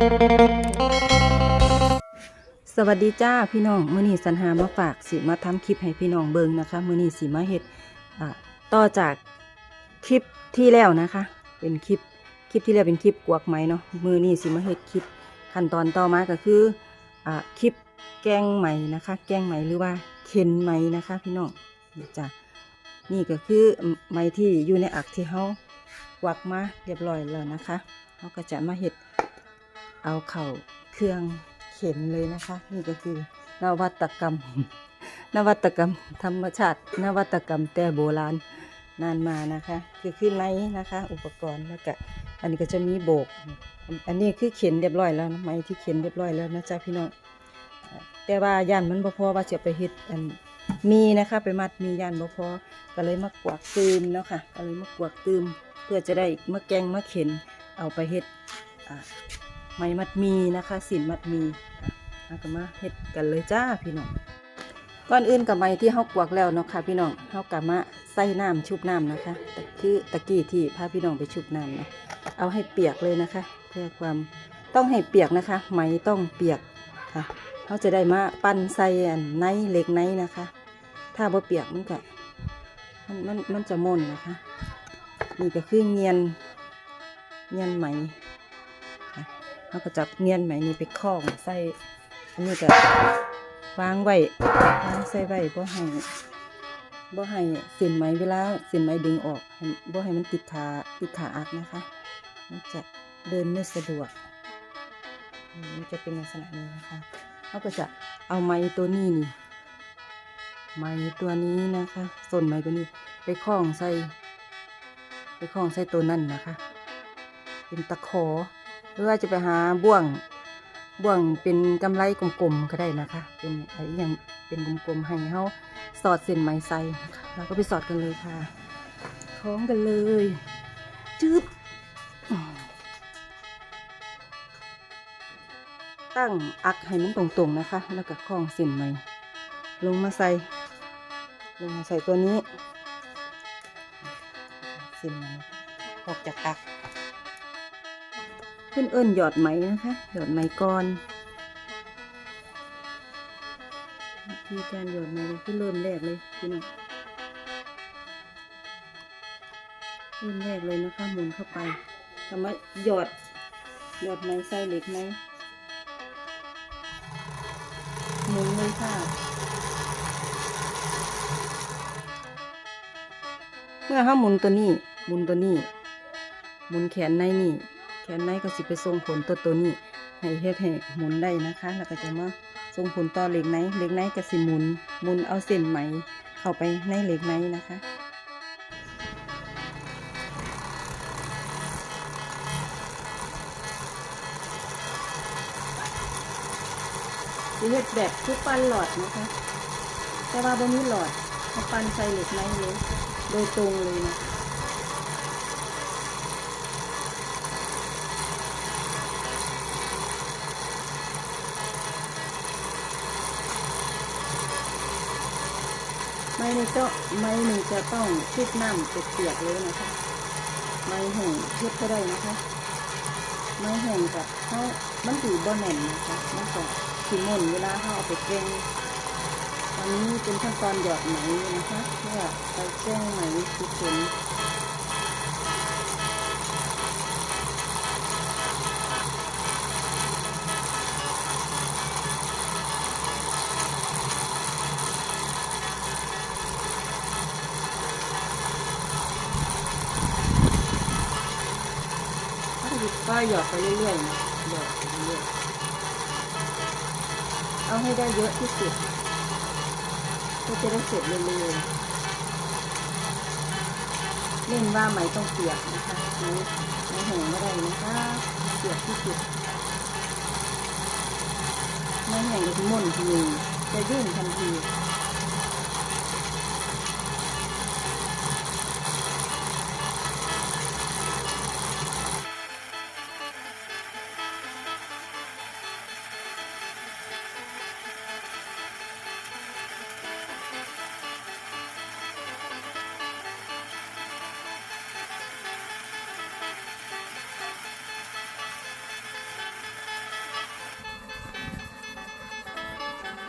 สวัสดีจ้าพี่น้องมือนีสันหามาฝากสิมาทำคลิปให้พี่น้องเบิ่งนะคะ มือนีสิมาเฮ็ดอ่าต่อจากคลิปที่แล้วนะคะ เป็นคลิปคลิปที่แล้วเป็นคลิปกวกไหมเนาะมือนีสิมาเฮ็ดคลิปขั้นตอนต่อมาก็คืออ่าคลิปแกงไหมนะคะ แกงไหมหรือว่าเข็นไหมนะคะ พี่น้องจ้ะนี่ก็คือไหมที่อยู่ในอักที่เฮากวักมาเรียบร้อยแล้วนะคะเฮาก็จะมาเฮ็ด เอาเข่าเครื่องเข็นเลยนะคะ นี่ก็คือนวัตกรรม นวัตกรรม ธรรมชาติ นวัตกรรมแต่โบราณนานมานะคะ คือขึ้นไม้นะคะ อุปกรณ์แล้วก็อันนี้ก็จะมีโบก อันนี้คือเข็นเรียบร้อยแล้วนะไม้ที่เข็นเรียบร้อยแล้วนะจ๊ะพี่น้องแต่ว่าย่านมันบ่พอว่าจะไปเฮ็ดอันมีนะคะ ไปมัดมีย่านบ่พอก็เลยมากวากตืมเนาะค่ะก็เลยมากวากตืมเพื่อจะได้มาแกงมาเข็นเอาไปเฮ็ดอ่า ไหมมัดมีนะคะสินมัดมีเอาก็มาเฮ็ดกันเลยจ้าพี่น้องก่อนอื่นกับไหมที่เฮากวกแล้วเนาะค่ะพี่น้องเฮากะมาใส่น้ำชุบน้ำนะคะต่คือตะกี้ที่พาพี่น้องไปชุบน้ำเนาะเอาให้เปียกเลยนะคะ เพื่อความต้องให้เปียกนะคะไหมต้องเปียกค่ะเขาจะได้มาปั้นใส่อันในเหล็กในนะคะ ถ้าบ่เปียกมันก็มันมันมันจะม่นนะคะ นี่ก็คือเงียนเงียนไหม เขาก็จับเงียนไหมนี่ไปคล้องใส่อันนี้ก็วางไว้วางใส่ไว้บ่ให้บ่ให้เส้นไหมเวลาเส้นไหมดึงออกให้บ่ให้มันติดขาติดขาอักนะคะมันจะเดินไม่สะดวกมันจะเป็นลักษณะนี้นะคะเขาก็จะเอาไม้ตัวนี้นี่ไม้ตัวนี้นะคะส่วนไม้ตัวนี้ไปคล้องใส่ไปคล้องใส่ตัวนั่นนะคะ เป็นตะขอ รือว่าจะไปหาบ่วงบ่วงเป็นกำไรกลมๆก็ได้นะคะ เป็นอะไรอย่างเป็นกลมๆให้เขาสอดเส้นไหมใส่นะคะเราก็ไปสอดกันเลยค่ะคล้องกันเลยจึ๊บอืมตั้งอักให้มันตรงๆนะคะ แล้วก็คล้องเส้นไหมลงมาใส่ ลงมาใส่ตัวนี้เส้นไหมออกจากอัก ขึ้นเอิ้นหยอดไหมนะคะ หยอดไหมก่อนวิธีการหยอดไหมคือเริ่มแรกเลยพี่น้องเริ่มแรกเลยนะคะหมุนเข้าไปทำมหยอดหยอดไหมใส่เหล็กไหมหมุนเลยค่ะ เมื่อเขาหมุนตัวนี้หมุนตัวนี้หมุนแขนในนี่ นในก็สิไปส่งผลตัวตัวนี้ ให้เฮ็ดให้หมุนได้นะคะ แล้วก็จะมาส่งผลต่อเหล็กในเหล็กในก็สิหมุนหมุนเอาเส้นไหมเข้าไปในเหล็กในนะคะสิเฮ็ดแบบทุกปั้นหลอดนะคะ แต่ว่าบนนี้หลอดเขาปั้นใส่เหล็กในเลย โดยตรงเลยนะคะ ไม้นี่ก็ไม่นี่จะต้องชุบน้ำเปียกๆเลยนะคะ ไม้แห้งเทียบก็ได้นะคะ ไม้แห้งกับเขามันถือบ่แน่นนะคะมันก็ขีมนเวลาเขาเอาไปแกงตอนนี้เป็นขั้นตอนหยอดไหมนะคะเพื่อไปแกงไหมทุกคน ก็หยอดไปเรื่อยๆนะหยอดไปเรื่อยๆเอาให้ได้เยอะที่สุดก็จะได้เสร็จเร็วๆเล่นว่าไหมต้องเปียกนะคะไหมไหมแห้งไม่ได้นะคะเปียกที่สุดไหมแห้งจะมุ่นทีจะยุ่งทันที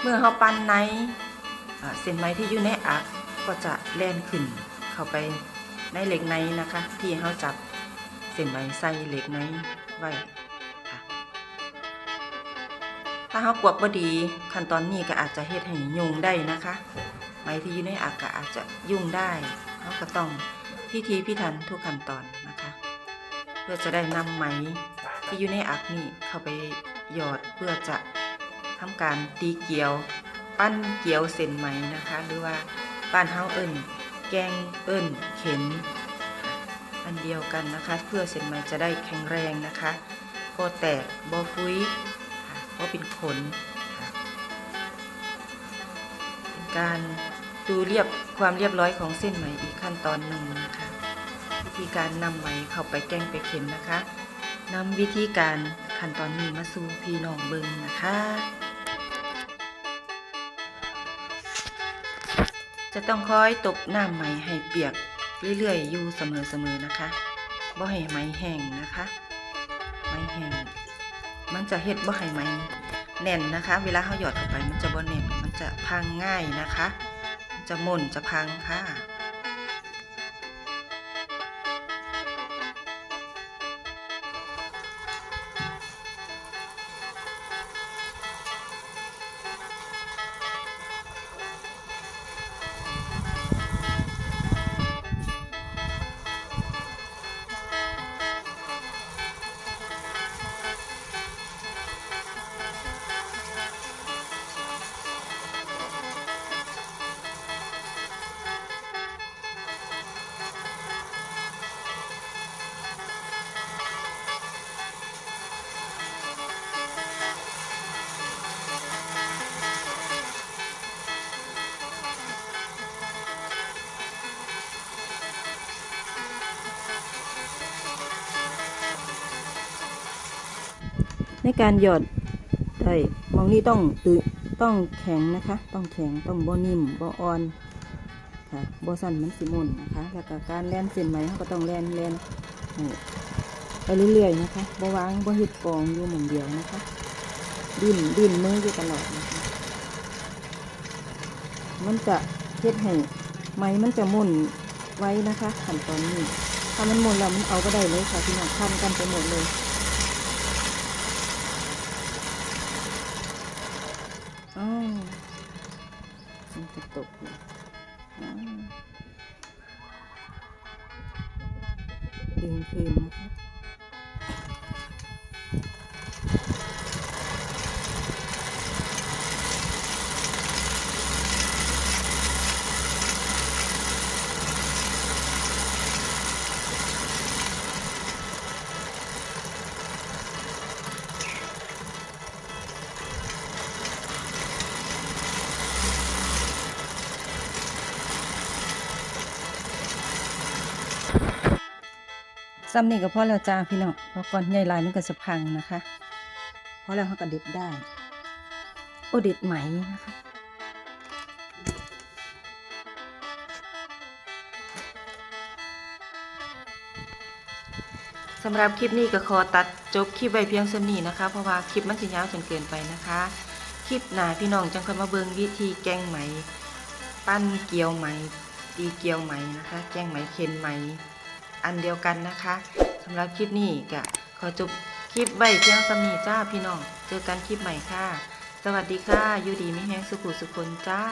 เมื่อเขาปั้นในเส้นไหมที่อยู่ในอักก็จะแล่นขึ้นเข้าไปในเหล็กในนะคะ ที่เขาจับเส้นไหมใส่เหล็กในไว้ค่ะถ้าเขากวบบ่ดีขั้นตอนนี้ก็อาจจะเฮ็ดให้ยุ่งได้นะคะ ไหมที่อยู่ในอักก็อาจจะยุ่งได้เขาก็ต้องพิธีพิถันทุกขั้นตอนนะคะ เพื่อจะได้นำไหมที่อยู่ในอักนี่เข้าไปหยอดเพื่อจะ ทำการตีเกลียวปั้นเกลียวเส้นไหมนะคะ หรือว่าบ้านเฮาเอิ้นแกงเอิ้นเข็นอันเดียวกันนะคะ เพื่อเส้นไหมจะได้แข็งแรงนะคะบ่แตกบ่ฟุ้ยค่ะบ่เป็นขนเป็นการดูเรียบความเรียบร้อยของเส้นไหมอีกขั้นตอนหนึ่งนะคะวิธีการนำไหมเข้าไปแกงไปเข็นนะคะนำวิธีการขั้นตอนนี้มาสู่พี่น้องเบิงนะคะ จะต้องคอยตบน้ำไหมให้เปียกเรื่อยๆอยู่เสมอๆนะคะบ่ให้ไหมแห้งนะคะ ไหมแห้งมันจะเฮ็ดบ่ให้ไหมแน่นนะคะ เวลาเขาหยอดเข้าไปมันจะบ่แน่นมันจะพังง่ายนะคะ จะหม่นจะพังค่ะ ในการหยอดได้มองนี้ต้องตือต้องแข็งนะคะ ต้องแข็งต้องบ่นิ่มบ่อ่อนค่ะบ่สั่นมันสิมุนนะคะ แล้วก็การแล่นเส้นไหมเขาก็ต้องแล่นแล่นไปเรื่อยๆนะคะบ่วางบ่เฮ็ดกองอยู่หม่องเดียวนะคะ ดิ้นดิ้นมืออยู่ตลอดนะคะมันจะเฮ็ดให้ไหมมันจะมุนไว้นะคะขั้นตอนนี้ถ้ามันมุนแล้วมันเอาก็ได้เลยค่ะพี่น้องพันกันไปหมดเลย มันจะต ซ้ำนี่ก็พอแล้วจ้าพี่น้องเพราะก่อนใหญ่ลายมันก็จะพังนะคะเพราะแล้วเขาก็เด็ดได้ โอเด็ดไหมนะคะสำหรับคลิปนี้ก็ขอตัดจบคลิปไว้เพียงสำนี้นะคะ เพราะว่าคลิปมันจะยาวจนเกินไปนะคะ คลิปหนาพี่น้องจังค่อยมาเบิ่งวิธีแกงไหม ปั้นเกลียวไหม ตีเกลียวไหมนะคะ แกงไหมเค็นไหม อันเดียวกันนะคะสำหรับคลิปนี้ก็ขอจบคลิปไว้เพียงสำนีจ้าพี่น้อง เจอกันคลิปใหม่ค่ะ สวัสดีค่ะ อยู่ดีไม่แห้งสุขุสุคนจ้า